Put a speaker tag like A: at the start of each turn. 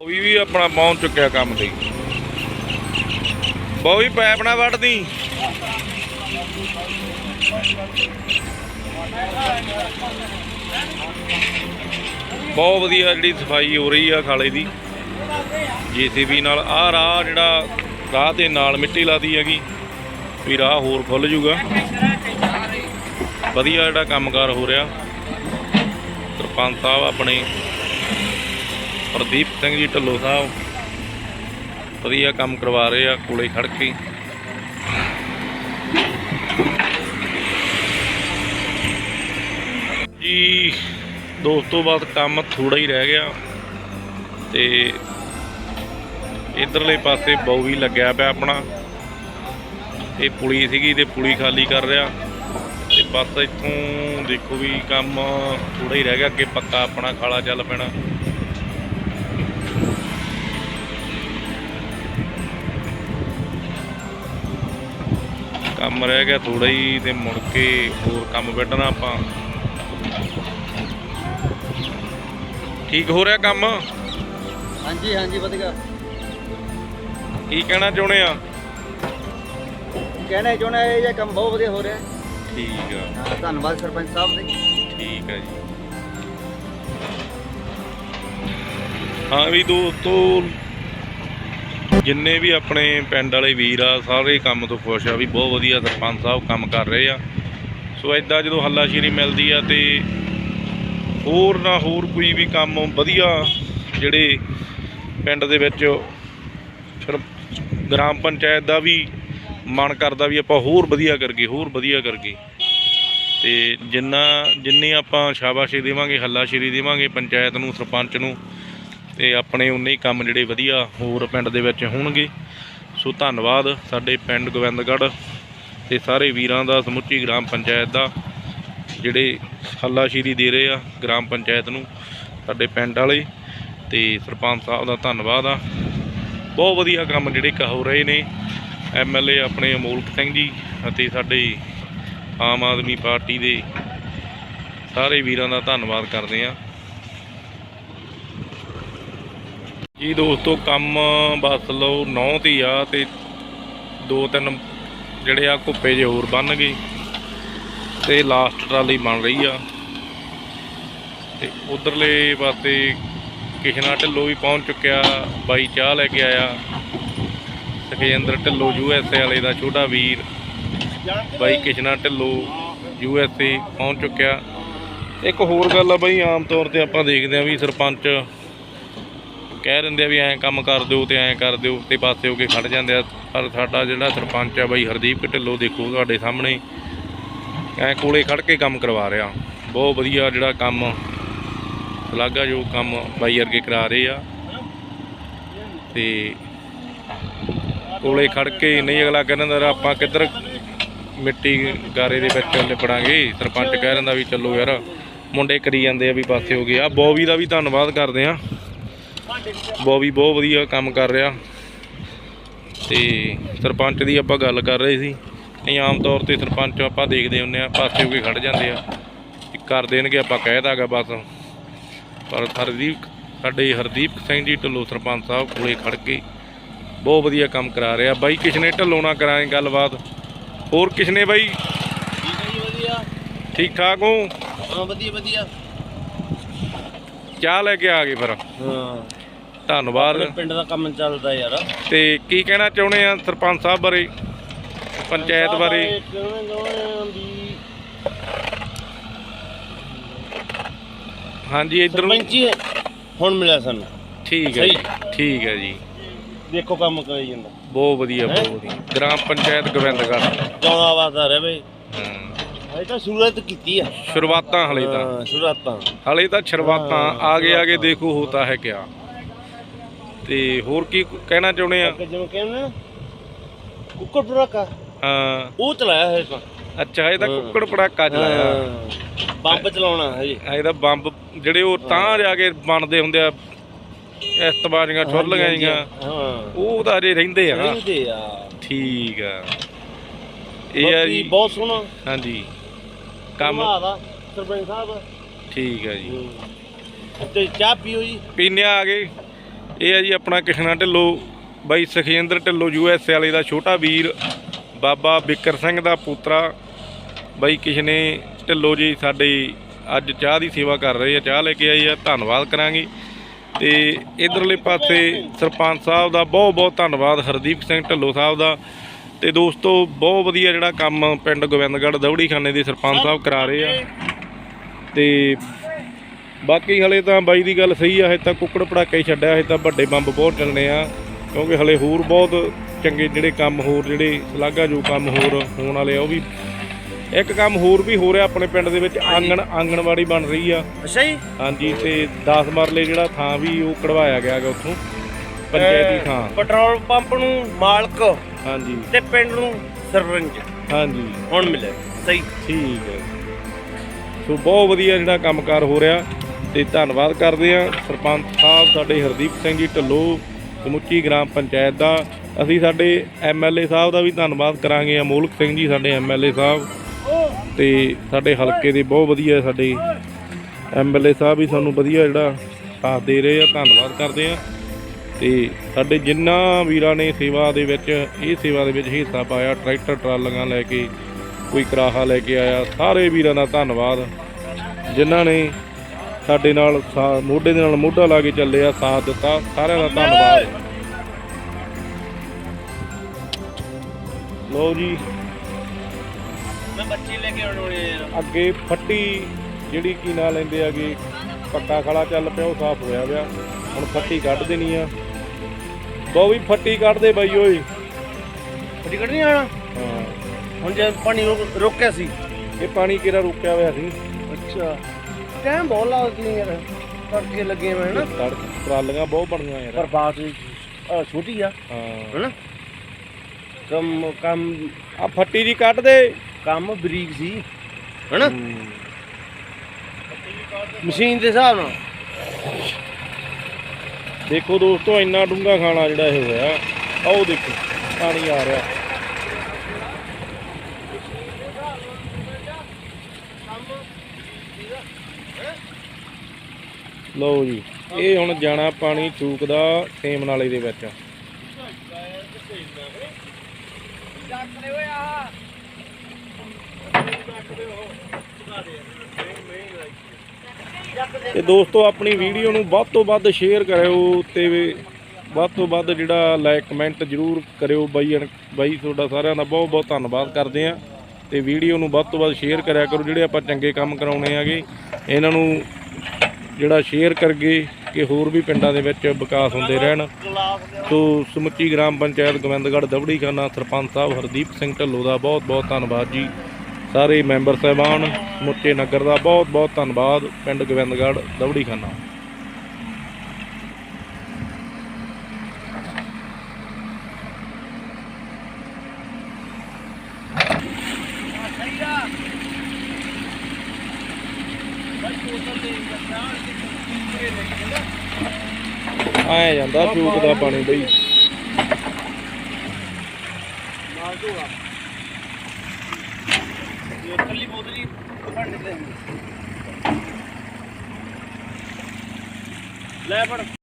A: ਵੀ ਵੀ ਆਪਣਾ ਪਹੁੰਚ ਚੁੱਕਿਆ ਕੰਮ ਤੇ। ਬਹੁ ਪੈਪ ਨਾ ਵੱਢਦੀ। ਬਹੁਤ ਵਧੀਆ ਜਿਹੜੀ ਸਫ਼ਾਈ ਹੋ ਰਹੀ ਆ ਖਾਲੇ ਦੀ। ਜੀਸੀਬੀ ਨਾਲ ਆਹ ਰਾਹ ਜਿਹੜਾ, ਰਾਹ ਦੇ ਨਾਲ ਮਿੱਟੀ ਲਾਦੀ ਹੈਗੀ, ਵੀ ਰਾਹ ਹੋਰ ਖੁੱਲ ਜੂਗਾ। ਵਧੀਆ ਜਿਹੜਾ ਕੰਮਕਾਰ ਹੋ ਰਿਹਾ। ਸਰਪੰਚ ਸਾਹਿਬ ਆਪਣੇ ਪ੍ਰਦੀਪ ਸਿੰਘ ਜੀ ਢੱਲੋ ਸਾਹਿਬ। ਵਧੀਆ ਕੰਮ ਕਰਵਾ ਰਹੇ ਆ, ਕੋਲੇ ਖੜ ਕੇ। ਜੀ ਦੋਸਤੋ ਬਾਅਦ ਕੰਮ ਥੋੜਾ ਹੀ ਰਹਿ ਗਿਆ। ਤੇ ਇਧਰਲੇ ਪਾਸੇ ਬੌ ਵੀ ਲੱਗਿਆ ਪਿਆ ਆਪਣਾ। ਇਹ ਪੁਲੀ ਸੀਗੀ ਤੇ ਪੁਲੀ ਖਾਲੀ ਕਰ ਰਿਹਾ। ਤੇ ਬਸ ਇੱਥੋਂ ਦੇਖੋ ਵੀ ਕੰਮ ਥੋੜਾ ਹੀ ਰਹਿ ਗਿਆ, ਅੱਗੇ ਪੱਕਾ ਆਪਣਾ ਖਾਲਾ ਚੱਲ ਪੈਣਾ। ਕੰਮ ਰਹਿ ਗਿਆ ਥੋੜਾ ਹੀ ਤੇ ਮੁੜ ਕੇ ਹੋਰ ਕੰਮ ਵੱਢਣਾ ਆਪਾਂ। ਠੀਕ ਹੋ ਰਿਹਾ ਕੰਮ?
B: ਹਾਂਜੀ ਹਾਂਜੀ ਵਧੀਆ।
A: ਕੀ ਕਹਿਣਾ ਚਾਹੁੰਦੇ ਆ?
B: ਕਹਿਣਾ ਚਾਹੁੰਦਾ ਇਹ ਜਿਹਾ ਕੰਮ ਬਹੁਤ ਵਧੀਆ ਹੋ ਰਿਹਾ।
A: ਠੀਕ ਆ।
B: ਹਾਂ, ਧੰਨਵਾਦ ਸਰਪੰਚ ਸਾਹਿਬ ਦੇ।
A: ਠੀਕ ਹੈ ਜੀ। ਹਾਂ ਵੀ ਦੋਸਤੋ ਜਿੰਨੇ ਵੀ ਆਪਣੇ ਪਿੰਡ ਵਾਲੇ ਵੀਰ ਆ, ਸਾਰੇ ਕੰਮ ਤੋਂ ਖੁਸ਼ ਆ ਵੀ ਬਹੁਤ ਵਧੀਆ ਸਰਪੰਚ ਸਾਹਿਬ ਕੰਮ ਕਰ ਰਹੇ ਆ। ਸੋ ਐਦਾਂ ਜਦੋਂ ਹੱਲਾਸ਼ੀਰੀ ਮਿਲਦੀ ਆ ਤੇ ਹੋਰ ਨਾ ਹੋਰ ਕੋਈ ਵੀ ਕੰਮ ਵਧੀਆ ਜਿਹੜੇ ਪਿੰਡ ਦੇ ਵਿੱਚ ਫਿਰ ਗ੍ਰਾਮ ਪੰਚਾਇਤ ਦਾ ਵੀ ਮਨ ਕਰਦਾ ਵੀ ਆਪਾਂ ਹੋਰ ਵਧੀਆ ਕਰਗੇ ਹੋਰ ਵਧੀਆ ਕਰਗੇ ਤੇ ਜਿੰਨਾ, ਜਿੰਨੀ ਆਪਾਂ ਸ਼ਾਬਾਸ਼ੀ ਦੇਵਾਂਗੇ, ਹੱਲਾਸ਼ੀਰੀ ਦੇਵਾਂਗੇ ਪੰਚਾਇਤ ਨੂੰ, ਸਰਪੰਚ ਨੂੰ ਤੇ ਆਪਣੇ ਉਨੇ ਹੀ ਕੰਮ ਜਿਹੜੇ ਵਧੀਆ ਹੋਰ ਪਿੰਡ ਦੇ ਵਿੱਚ ਹੋਣਗੇ। ਸੋ ਧੰਨਵਾਦ ਸਾਡੇ ਪਿੰਡ ਗੋਬਿੰਦਗੜ੍ਹ ਤੇ ਸਾਰੇ ਵੀਰਾਂ ਦਾ, ਸਮੁੱਚੀ ਗ੍ਰਾਮ ਪੰਚਾਇਤ ਦਾ ਜਿਹੜੇ ਹੱਲਾਸ਼ੀਰੀ ਦੇ ਰਹੇ ਆ ਗ੍ਰਾਮ ਪੰਚਾਇਤ ਨੂੰ, ਸਾਡੇ ਪਿੰਡ ਵਾਲੇ ਤੇ ਸਰਪੰਚ ਸਾਹਿਬ ਦਾ ਧੰਨਵਾਦ ਆ। ਬਹੁਤ ਵਧੀਆ ਕੰਮ ਜਿਹੜੇ ਕ ਹੋ ਰਹੇ ਨੇ। ਐਮਐਲਏ ਆਪਣੇ ਅਮੋਲਕ ਸਿੰਘ ਜੀ ਅਤੇ ਸਾਡੇ ਆਮ ਆਦਮੀ ਪਾਰਟੀ ਦੇ ਸਾਰੇ ਵੀਰਾਂ ਦਾ ਧੰਨਵਾਦ ਕਰਦੇ ਆ। ਜੀ ਦੋਸਤੋ, ਕੰਮ ਬਸ ਲਓ, ਨੌ ਤੇ ਆ ਤੇ ਦੋ ਤਿੰਨ ਜਿਹੜੇ ਆ ਕੁੱਪੇ ਜੇ ਹੋਰ ਬਣ ਗਏ ਤੇ ਲਾਸਟ ਟਰਾਲੀ ਬਣ ਰਹੀ ਆ। ਤੇ ਉਧਰਲੇ ਪਾਸੇ ਕਿਸ਼ਨਾ ਢਿੱਲੋਂ ਵੀ ਪਹੁੰਚ ਚੁੱਕਿਆ, ਬਾਈ ਚਾਹ ਲੈ ਕੇ ਆਇਆ। ਸੁਖਜਿੰਦਰ ਢਿੱਲੋਂ ਯੂਐਸਏ ਵਾਲੇ ਦਾ ਛੋਟਾ ਵੀਰ, ਬਾਈ ਕਿਸ਼ਨਾ ਢਿੱਲੋਂ ਯੂਐਸਏ ਪਹੁੰਚ ਚੁੱਕਿਆ। ਇੱਕ ਹੋਰ ਗੱਲ ਆ ਬਾਈ, ਆਮ ਤੌਰ ਤੇ ਆਪਾਂ ਦੇਖਦੇ ਆ ਵੀ ਸਰਪੰਚ ਕਹਿ ਦਿੰਦੇ ਆ ਵੀ ਐਂ ਕੰਮ ਕਰ ਦਿਓ ਤੇ ਐਂ ਕਰ ਦਿਓ ਤੇ ਪਾਸੇ ਹੋ ਕੇ ਖੜ ਜਾਂਦੇ ਆ। ਪਰ ਸਾਡਾ ਜਿਹੜਾ ਸਰਪੰਚ ਆ ਬਾਈ ਹਰਦੀਪ ਢਿੱਲੋਂ ਦੇਖੋ ਤੁਹਾਡੇ ਸਾਹਮਣੇ। ਐਂ ਕੋਲੇ ਖੜ ਕੇ ਕੰਮ ਕਰਵਾ ਰਿਹਾ। ਬਹੁਤ ਵਧੀਆ ਜਿਹੜਾ ਕੰਮ ਸ਼ਲਾਘਾ ਜੋ ਕੰਮ ਬਾਈ ਅਰਗੇ ਕਰਾ ਰਹੇ ਆ। ਤੇ ਕੋਲੇ ਖੜ ਕੇ ਨਹੀਂ ਅਗਲਾ ਕਹਿੰਦਾ ਆਪਾਂ ਕਿੱਧਰ ਮਿੱਟੀ ਗਾਰੇ ਦੇ ਵਿੱਚ ਲਿਪੜਾਂਗੇ। ਸਰਪੰਚ ਕਹਿ ਦਿੰਦਾ ਵੀ ਚੱਲੋ ਯਾਰ, ਮੁੰਡੇ ਕਰੀ ਜਾਂਦੇ ਆ ਵੀ ਪਾਸੇ ਹੋ ਗਏ। ਆ ਬੋਵੀ ਦਾ ਵੀ ਧੰਨਵਾਦ ਕਰਦੇ ਆ। ਬੋਵੀ ਬਹੁਤ ਵਧੀਆ ਕੰਮ ਕਰ ਰਿਹਾ। ਤੇ ਸਰਪੰਚ ਦੀ ਆਪਾਂ ਗੱਲ ਕਰ ਰਹੇ ਸੀ। ਨਹੀਂ ਆਮ ਤੌਰ ਤੇ ਸਰਪੰਚ ਆਪਾਂ ਦੇਖਦੇ ਹੁੰਨੇ ਆ ਪਾਸੇ ਹੋ ਕੇ ਖੜ ਜਾਂਦੇ ਆ। ਕਰ ਦੇਣਗੇ ਆਪਾਂ ਕਹਿ ਦਾਗਾ ਬਸ। ਪਰ ਹਰਦੀਪ ਸਾਡੇ ਹਰਦੀਪ ਸਿੰਘ ਜੀ ਢਿੱਲੋਂ ਸਰਪੰਚ ਸਾਹਿਬ ਕੋਲੇ ਖੜ ਕੇ ਬਹੁਤ ਵਧੀਆ ਕੰਮ ਕਰਾ ਰਿਹਾ। ਬਾਈ ਕਿਸ਼ਨੇ ਢਿੱਲੋਂ ਨਾਲ ਕਰਾਏ ਗੱਲਬਾਤ? ਹੋਰ ਕਿਸ਼ਨੇ ਬਾਈ?
B: ਠੀਕ ਹੈ ਜੀ ਵਧੀਆ।
A: ਠੀਕ ਠਾਕ ਹੋ?
B: ਹਾਂ ਵਧੀਆ ਵਧੀਆ।
A: ਚਾਹ ਲੈ ਕੇ ਆ ਗਏ ਫਿਰ।
B: ਹਾਂ।
A: ਧੰਨਵਾਦ।
B: ਪਿੰਡ ਦਾ ਕੰਮ ਚੱਲਦਾ ਯਾਰ।
A: ਤੇ ਕੀ ਕਹਿਣਾ ਚਾਹੁੰਦੇ ਆ ਸਰਪੰਚ ਸਾਹਿਬ ਬਾਰੇ? ਪੰਚਾਇਤ ਬਾਰੇ। ਹਾਂਜੀ ਇਧਰ ਨੂੰ
B: ਸਰਪੰਚੀ ਹੁਣ ਮਿਲਿਆ ਸਾਨੂੰ।
A: ਠੀਕ ਹੈ ਜੀ ਠੀਕ ਹੈ ਜੀ।
B: ਦੇਖੋ ਕੰਮ ਕਰੀ ਜਾਂਦਾ।
A: ਬਹੁਤ ਵਧੀਆ ਬਹੁਤ ਵਧੀਆ। ਗ੍ਰਾਮ ਪੰਚਾਇਤ ਗੋਬਿੰਦਗੜ੍ਹ।
B: ਚਾਉਂਦਾ ਵਾਦਾ ਰਵੇ
A: ਹਮ,
B: ਅਜੇ ਤਾਂ ਸ਼ੁਰੂਆਤ ਕੀਤੀ ਆ।
A: ਸ਼ੁਰੂਆਤਾਂ ਹਲੇ ਤਾਂ।
B: ਹਾਂ, ਸ਼ੁਰੂਆਤਾਂ।
A: ਹਲੇ ਤਾਂ ਸ਼ੁਰੂਆਤਾਂ। ਆਗੇ ਆਗੇ ਦੇਖੋ ਹੋਤਾ ਹੈ ਕਿਆ। ਤੇ ਹੋਰ ਕੀ ਕਹਿਣਾ ਚਾਹੁੰਦੇ ਆ?
B: ਜਿਵੇਂ ਕਹਿੰਦੇ ਨਾ ਕੁੱਕੜ ਪੜਾਕਾ
A: ਹਾਂ।
B: ਉਹ ਚਲਾਇਆ ਹੈ ਤਾਂ
A: ਅੱਛਾ ਇਹ ਤਾਂ
B: ਹਾਂ।
A: ਕੁੱਕੜ ਪੜਾਕਾ ਚਲਾਇਆ।
B: ਬੰਬ ਚਲਾਉਣਾ ਹਜੇ
A: ਆ ਇਹਦਾ ਬੰਬ ਜਿਹੜੇ ਉਹ ਤਾਂ ਜਾ ਕੇ ਬਣਦੇ ਹੁੰਦੇ ਆ ਇਸਤਬਾਜ਼ੀਆਂ ਠੁਰਲੀਆਂ ਜੀਆਂ।
B: ਹਾਂ।
A: ਉਹ ਤਾਂ ਅਜੇ ਰਹਿੰਦੇ ਆ। ਨਾ
B: ਰਹਿੰਦੇ ਆ।
A: ਠੀਕ ਆ। ਇਹ ਆ ਜੀ।
B: ਬਹੁਤ ਸੋਹਣਾ।
A: ਹਾਂਜੀ। ਕੰਮ।
B: ਸਰਪੰਚ ਸਾਹਿਬ।
A: ਠੀਕ ਆ ਜੀ।
B: ਹੂੰ। ਤੇ ਚਾਹ ਪੀਓ ਜੀ।
A: ਪੀਨੇ ਆ ਗਏ ਇਹ ਹੈ ਜੀ ਆਪਣਾ ਕਿਸ਼ਨਾ ਢਿੱਲੋਂ, ਬਾਈ ਸੁਖਜਿੰਦਰ ਢਿੱਲੋਂ ਯੂ ਐਸ ਵਾਲੇ ਦਾ ਛੋਟਾ ਵੀਰ, ਬਾਬਾ ਬਿਕਰ ਸਿੰਘ ਦਾ ਪੁੱਤਰਾ। ਬਾਈ ਕਿਸ਼ਨੇ ਢਿੱਲੋਂ ਜੀ ਸਾਡੇ ਅੱਜ ਚਾਹ ਦੀ ਸੇਵਾ ਕਰ ਰਹੇ ਆ, ਚਾਹ ਲੈ ਕੇ ਆਈ ਆ, ਧੰਨਵਾਦ ਕਰਾਂਗੇ। ਤੇ ਇਧਰਲੇ ਪਾਸੇ ਸਰਪੰਚ ਸਾਹਿਬ ਦਾ ਬਹੁਤ ਬਹੁਤ ਧੰਨਵਾਦ, ਹਰਦੀਪ ਸਿੰਘ ਢਿੱਲੋਂ ਸਾਹਿਬ ਦਾ। ਤੇ ਦੋਸਤੋ, ਬਹੁਤ ਵਧੀਆ ਜਿਹੜਾ ਕੰਮ ਪਿੰਡ ਗੋਬਿੰਦਗੜ੍ਹ ਦੌੜੀ ਖਾਨੇ ਦੇ ਸਰਪੰਚ ਸਾਹਿਬ ਕਰਾ ਰਹੇ ਆ। ਤੇ ਬਾਕੀ ਹਲੇ ਤਾਂ ਬਾਈ ਦੀ ਗੱਲ ਸਹੀ ਆ ਹਜੇ ਤਾਂ ਕੁੱਕੜ ਪੜਾਕੇ ਛੱਡਿਆ ਹਜੇ ਤਾਂ ਵੱਡੇ ਬੰਬ ਬਹੁਤ ਚੱਲਣੇ ਆ। ਕਿਉਂਕਿ ਹਲੇ ਹੋਰ ਬਹੁਤ ਚੰਗੇ ਜਿਹੜੇ ਕੰਮ ਹੋਰ ਜਿਹੜੇ ਸ਼ਲਾਘਾ ਜੋ ਕੰਮ ਹੋਰ ਹੋਣ ਵਾਲੇ ਆ ਉਹ ਵੀ ਇੱਕ ਕੰਮ ਹੋਰ ਵੀ ਹੋ ਰਿਹਾ ਆਪਣੇ ਪਿੰਡ ਦੇ ਵਿੱਚ ਆਂਗਣ ਆਂਗਣਵਾੜੀ ਬਣ ਰਹੀ ਆ।
B: ਅੱਛਾ ਜੀ।
A: ਹਾਂਜੀ ਤੇ 10 ਮਰਲੇ ਜਿਹੜਾ ਥਾਂ ਵੀ ਉਹ ਕਢਵਾਇਆ ਗਿਆ ਗਾ ਉੱਥੋਂ ਪੰਚਾਇਤੀ ਥਾਂ।
B: ਪੈਟਰੋਲ ਪੰਪ ਨੂੰ ਮਾਲਕ
A: ਹਾਂਜੀ।
B: ਤੇ ਪਿੰਡ ਨੂੰ ਸਰਪੰਚ।
A: ਹਾਂਜੀ।
B: ਹੁਣ ਮਿਲੇ ਸਹੀ।
A: ਠੀਕ ਹੈ। ਸੋ ਬਹੁਤ ਵਧੀਆ ਜਿਹੜਾ ਕੰਮਕਾਰ ਹੋ ਰਿਹਾ। ਤੇ ਧੰਨਵਾਦ ਕਰਦੇ ਆ ਸਰਪੰਚ ਸਾਹਿਬ, ਸਾਡੇ ਹਰਦੀਪ ਸਿੰਘ ਜੀ ਢੱਲੋ, ਸਮੁੱਚੀ ਗ੍ਰਾਮ ਪੰਚਾਇਤ ਦਾ। ਅਸੀਂ ਸਾਡੇ ਐਮਐਲਏ ਸਾਹਿਬ ਦਾ ਵੀ ਧੰਨਵਾਦ ਕਰਾਂਗੇ, ਅਮੋਲਕ ਸਿੰਘ ਜੀ ਸਾਡੇ ਐਮਐਲਏ ਸਾਹਿਬ। ਤੇ ਸਾਡੇ ਹਲਕੇ ਦੇ ਬਹੁਤ ਵਧੀਆ ਸਾਡੇ ਐਮਐਲਏ ਸਾਹਿਬ ਵੀ ਸਾਨੂੰ ਵਧੀਆ ਜਿਹੜਾ ਸਾਥ ਦੇ ਰਹੇ ਆ, ਧੰਨਵਾਦ ਕਰਦੇ ਆ ਤੇ ਸਾਡੇ ਜਿੰਨਾ ਵੀਰਾਂ ਨੇ ਸੇਵਾ ਦੇ ਵਿੱਚ, ਇਹ ਸੇਵਾ ਦੇ ਵਿੱਚ ਹਿੱਸਾ ਪਾਇਆ, ਟਰੈਕਟਰ ਟਰਾਲੀਆਂ ਲੈ ਕੇ, ਕੋਈ ਕਰਾਹਾ ਲੈ ਕੇ ਆਇਆ, ਸਾਰੇ ਵੀਰਾਂ ਦਾ ਧੰਨਵਾਦ। ਜਿਨ੍ਹਾਂ ਨੇ ਸਾਡੇ ਨਾਲ ਮੋਢੇ ਦੇ ਨਾਲ ਮੋਢਾ ਲਾ ਕੇ ਚੱਲੇ ਆ ਸਾਥ ਦਿੱਤਾ। ਸਾਰਿਆਂ ਦਾ ਧੰਨਵਾਦ। ਲੋ ਜੀ।
B: ਮੈਂ ਬੱਚੇ ਲੈ ਕੇ ਆਉਣੇ
A: ਅੱਗੇ ਫੱਟੀ ਜਿਹੜੀ ਕੀ ਨਾਂ ਲੈਂਦੇ ਆਗੇ ਪੱਕਾ ਖਲਾ ਚੱਲ ਪਿਆ ਉਹ ਸਾਫ਼ ਹੋਇਆ ਪਿਆ। ਹੁਣ ਫੱਟੀ ਕੱਢ ਦੇਣੀ ਆ। ਬਹੁ ਵੀ ਫੱਟੀ ਕੱਢ ਦੇ ਬਾਈ ਓਏ।
B: ਟਿਕਟ ਨਹੀਂ ਆਣਾ
A: ਹਾਂ।
B: ਹੁਣ ਜੇ ਪਾਣੀ ਰੁਕ- ਰੁਕਿਆ ਸੀ।
A: ਇਹ ਪਾਣੀ ਕਿਹੜਾ ਰੁਕਿਆ ਹੋਇਆ ਸੀ?
B: ਅੱਛਾ। ਟਾਈਮ ਬਹੁਤ ਲੱਗਦੀ ਯਾਰ ਤੜਕੇ ਲੱਗੇ ਮੈਂ ਨਾ
A: ਸੜਕ ਟਰਾਲੀਆਂ ਬਹੁਤ ਬਣੀਆਂ
B: ਪਰ
A: ਯਾਰ
B: ਬਾਤ ਵੀ ਅਹ ਛੋਟੀ ਆ
A: ਹਾਂ।
B: ਹੈਨਾ? ਕੰਮ ਕੰਮ
A: ਆ ਫੱਟੀ ਜੀ ਕੱਢ ਦੇ।
B: ਕੰਮ ਬਰੀਕ ਸੀ ਹੈਨਾ। ਮਸ਼ੀਨ ਦੇ ਹਿਸਾਬ ਨਾਲ।
A: ਦੇਖੋ ਦੋਸਤੋ ਇੰਨਾ ਡੂੰਘਾ ਖਾਣਾ ਜਿਹੜਾ ਇਹ ਹੋਇਆ ਉਹ ਦੇਖੋ ਪਾਣੀ ਆ ਰਿਹਾ। ਲਓ ਜੀ, ਇਹ ਹੁਣ ਜਾਣਾ ਪਾਣੀ ਚੂਕਦਾ ਸੇਮ ਨਾਲੇ ਦੇ ਵਿੱਚ। ਤੇ ਦੋਸਤੋ, ਆਪਣੀ ਵੀਡੀਓ ਨੂੰ ਵੱਧ ਤੋਂ ਵੱਧ ਸ਼ੇਅਰ ਕਰਿਓ ਤੇ ਵੱਧ ਤੋਂ ਵੱਧ ਜਿਹੜਾ ਲਾਈਕ ਕਮੈਂਟ ਜਰੂਰ ਕਰਿਓ ਬਾਈ ਅਣ- ਬਾਈ ਤੁਹਾਡਾ ਸਾਰਿਆਂ ਦਾ ਬਹੁਤ ਬਹੁਤ ਧੰਨਵਾਦ ਕਰਦੇ ਆ ਤੇ ਵੀਡੀਓ ਨੂੰ ਵੱਧ ਤੋਂ ਵੱਧ ਸ਼ੇਅਰ ਕਰਿਆ ਕਰੋ, ਜਿਹੜੇ ਆਪਾਂ ਚੰਗੇ ਕੰਮ ਕਰਾਉਣੇ ਆਗੇ ਇਹਨਾਂ ਨੂੰ ਜਿਹੜਾ ਸ਼ੇਅਰ ਕਰਗੇ ਕਿ ਹੋਰ ਵੀ ਪਿੰਡਾਂ ਦੇ ਵਿੱਚ ਵਿਕਾਸ ਹੁੰਦੇ ਰਹਿਣ। ਸੋ ਸਮੁੱਚੀ ਗ੍ਰਾਮ ਪੰਚਾਇਤ ਗੋਬਿੰਦਗੜ੍ਹ ਦਬੜੀ ਖਾਨਾ ਸਰਪੰਚ ਸਾਹਿਬ ਹਰਦੀਪ ਸਿੰਘ ਢੱਲੋ ਦਾ ਬਹੁਤ ਬਹੁਤ ਧੰਨਵਾਦ ਜੀ। ਸਾਰੇ ਮੈਂਬਰ ਸਾਹਿਬਾਨ, ਸਮੁੱਚੇ ਨਗਰ ਦਾ ਬਹੁਤ ਬਹੁਤ ਧੰਨਵਾਦ, ਪਿੰਡ ਗੋਬਿੰਦਗੜ੍ਹ ਦਬੜੀ ਖਾਨਾ ਆਇਆ ਜਾਂਦਾ ਚੂਕ ਦਾ ਪਾਣੀ ਬਈ।
B: ਨਾਲ ਦੋਗਾ ਇਹ ਕੱਲੀ ਬੋਤਲੀ ਫੜ ਦੇ ਲੈ ਫੜ।